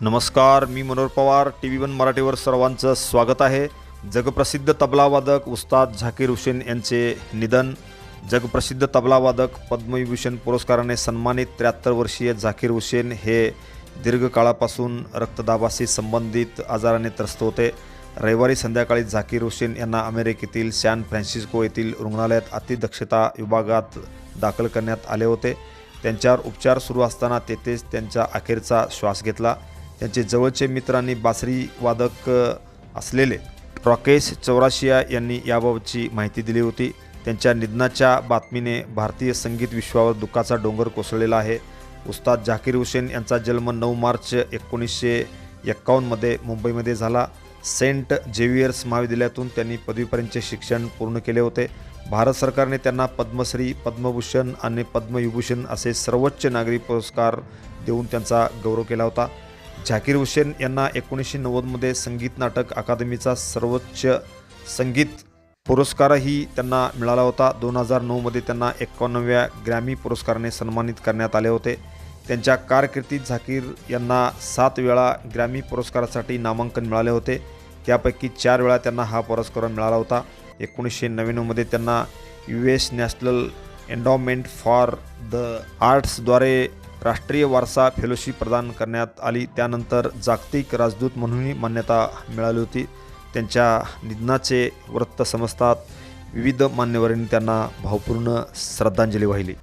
नमस्कार मी Manohar Pawar T V one मराठीवर सर्वांचं स्वागत आहे. जगप्रसिद्ध तबलावादक उस्ताद झाकीर हुसेन यांचे निधन. जगप्रसिद्ध तबलावादक पद्मविभूषण पुरस्काराने सन्मानित त्र्याहत्तर वर्षीय झाकीर हुसेन हे दीर्घकाळापासून रक्तदाबाशी संबंधित आजाराने त्रस्त होते. रविवारी संध्याकाळी झाकीर हुसेन यांना अमेरिकेतील सॅन फ्रान्सिस्को येथील रुग्णालयात अतिदक्षता विभागात दाखल करण्यात आले होते. त्यांच्यावर उपचार सुरू असताना तेथेच त्यांचा अखेरचा श्वास घेतला. त्यांचे जवळचे मित्रांनी बासरी वादक असलेले रॉकेश चौराशिया यांनी याबाबतची माहिती दिली होती. त्यांच्या निधनाच्या बातमीने भारतीय संगीत विश्वावर दुःखाचा डोंगर कोसळलेला आहे. उस्ताद झाकीर हुसेन यांचा जन्म नऊ मार्च एकोणीसशे एक्कावन्नमध्ये मुंबईमध्ये झाला. सेंट जेवियर्स महाविद्यालयातून त्यांनी पदवीपर्यंतचे शिक्षण पूर्ण केले होते. भारत सरकारने त्यांना पद्मश्री पद्मभूषण आणि पद्मविभूषण असे सर्वोच्च नागरी पुरस्कार देऊन त्यांचा गौरव केला होता. झाकीर हुसेन यांना एकोणीसशे नव्वदमध्ये संगीत नाटक अकादमीचा सर्वोच्च संगीत पुरस्कारही त्यांना मिळाला होता. दोन हजार नऊमध्ये त्यांना एकोणव्या ग्रॅमी पुरस्काराने सन्मानित करण्यात आले होते. त्यांच्या कारकिर्दीत झाकीर यांना सात वेळा ग्रॅमी पुरस्कारासाठी नामांकन मिळाले होते. त्यापैकी चार वेळा त्यांना हा पुरस्कार मिळाला होता. एकोणीसशे नव्याण्णवमध्ये त्यांना U S national endowment for the आर्ट्सद्वारे राष्ट्रीय वारसा फेलोशिप प्रदान करण्यात आली. त्यानंतर जागतिक राजदूत म्हणूनही मान्यता मिळाली होती. त्यांच्या निधनाचे वृत्त समजतात विविध मान्यवरांनी त्यांना भावपूर्ण श्रद्धांजली वाहिली.